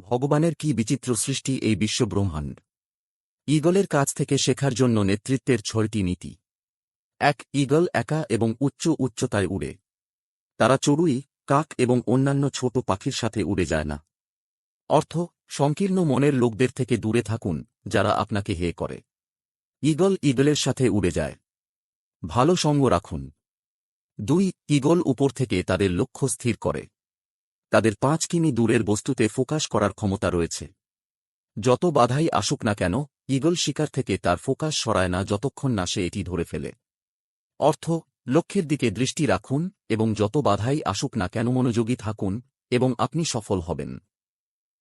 ভগবানের কি বিচিত্র সৃষ্টি এই বিশ্বব্রহ্মাণ্ড? ঈগলের কাছ থেকে শেখার জন্য নেতৃত্বের ছয়টি নীতি। এক, ঈগল একা এবং উচ্চ উচ্চতায় উড়ে। তারা চড়ুই, কাক এবং অন্যান্য ছোট পাখির সাথে উড়ে যায় না। অর্থ, সংকীর্ণ মনের লোকদের থেকে দূরে থাকুন, যারা আপনাকে হে করে। ঈগল ঈগলের সাথে উড়ে যায়। ভালো সঙ্গ রাখুন। দুই, ঈগল উপর থেকে তাদের লক্ষ্য স্থির করে। তাদের পাঁচ কিমি দূরের বস্তুতে ফোকাস করার ক্ষমতা রয়েছে। যত বাধাই আসুক না কেন ঈগল শিকার থেকে তার ফোকাস সরায় না যতক্ষণ না সে এটি ধরে ফেলে। অর্থ, লক্ষ্যের দিকে দৃষ্টি রাখুন এবং যত বাধাই আসুক না কেন মনোযোগী থাকুন এবং আপনি সফল হবেন।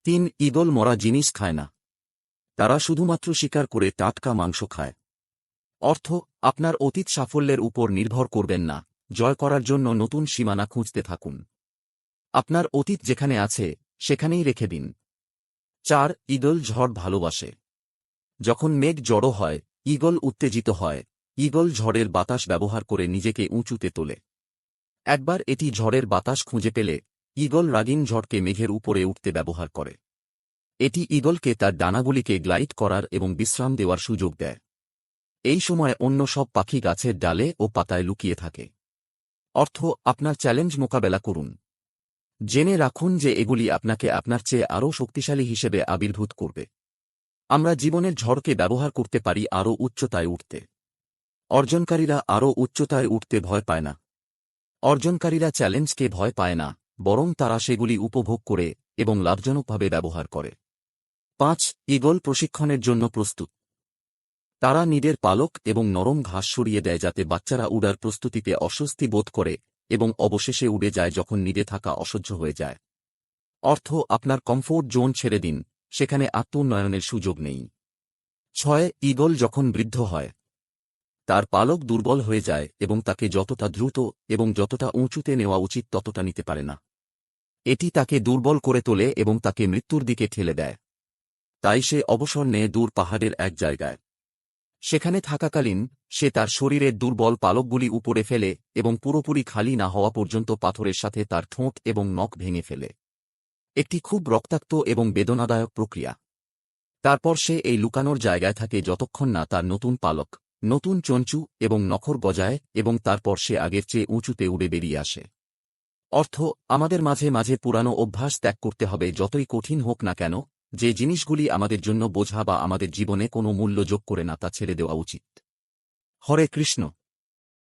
তিন ঈগল মরা জিনিস খায় না। তারা শুধুমাত্র শিকার করে টাটকা মাংস খায়। অর্থ, আপনার অতীত সাফল্যের উপর নির্ভর করবেন না, জয় করার জন্য নতুন সীমানা খুঁজতে থাকুন। আপনার অতীত যেখানে আছে, সেখানেই রেখে দিন। চার, ঈগল ঝড় ভালোবাসে। যখন মেঘ জড়ো হয়, ঈগল উত্তেজিত হয়, ঈগল ঝড়ের বাতাস ব্যবহার করে নিজেকে উঁচুতে তোলে। একবার এটি ঝড়ের বাতাস খুঁজে পেলে, ঈগল রাগিন ঝড়কে মেঘের উপরে উঠতে ব্যবহার করে। এটি ঈগলকে তার ডানাগুলিকে গ্লাইড করার এবং বিশ্রাম দেওয়ার সুযোগ দেয়। এই সময় অন্য সব পাখি গাছের ডালে ও পাতায় লুকিয়ে থাকে। অর্থ, আপনার চ্যালেঞ্জ মোকাবেলা করুন। জেনে রাখুন যে এগুলি আপনাকে আপনার চেয়ে আরও শক্তিশালী হিসেবে আবির্ভূত করবে। আমরা জীবনের ঝড়কে ব্যবহার করতে পারি আরও উচ্চতায় উঠতে। অর্জনকারীরা আরও উচ্চতায় উঠতে ভয় পায় না। অর্জনকারীরা চ্যালেঞ্জকে ভয় পায় না, বরং তারা সেগুলি উপভোগ করে এবং লাভজনকভাবে ব্যবহার করে। পাঁচ, ঈগল প্রশিক্ষণের জন্য প্রস্তুত। তারা নিদের পালক এবং নরম ঘাস সরিয়ে দেয় যাতে বাচ্চারা উড়ার প্রস্তুতিতে অস্বস্তি বোধ করে এবং অবশেষে উড়ে যায় যখন নিদে থাকা অসহ্য হয়ে যায়। অর্থ, আপনার কমফোর্ট জোন ছেড়ে দিন, সেখানে আত্মোন্নয়নের সুযোগ নেই। ছয়, ঈগল যখন বৃদ্ধ হয়, তার পালক দুর্বল হয়ে যায় এবং তাকে যতটা দ্রুত এবং যতটা উঁচুতে নেওয়া উচিত ততটা নিতে পারে না। এটি তাকে দুর্বল করে তোলে এবং তাকে মৃত্যুর দিকে ঠেলে দেয়। তাই সে অবসর নেয় দূর পাহাড়ের এক জায়গায়। সেখানে থাকাকালীন, সে তার শরীরের দুর্বল পালকগুলি উপরে ফেলে এবং পুরোপুরি খালি না হওয়া পর্যন্ত পাথরের সাথে তার ঠোঁট এবং নখ ভেঙে ফেলে। একটি খুব রক্তাক্ত এবং বেদনাদায়ক প্রক্রিয়া। তারপর সে এই লুকানোর জায়গায় থাকে যতক্ষণ না তার নতুন পালক, নতুন চঞ্চু এবং নখর গজায় এবং তারপর সে আগের চেয়ে উঁচুতে উড়ে বেরিয়ে আসে। অর্থ, আমাদের মাঝে মাঝে পুরানো অভ্যাস ত্যাগ করতে হবে যতই কঠিন হোক না কেন যে জিনিসগুলি আমাদের জন্য বোঝা বা আমাদের জীবনে কোনো মূল্য যোগ করে না তা ছেড়ে দেওয়া উচিত। হরে কৃষ্ণ।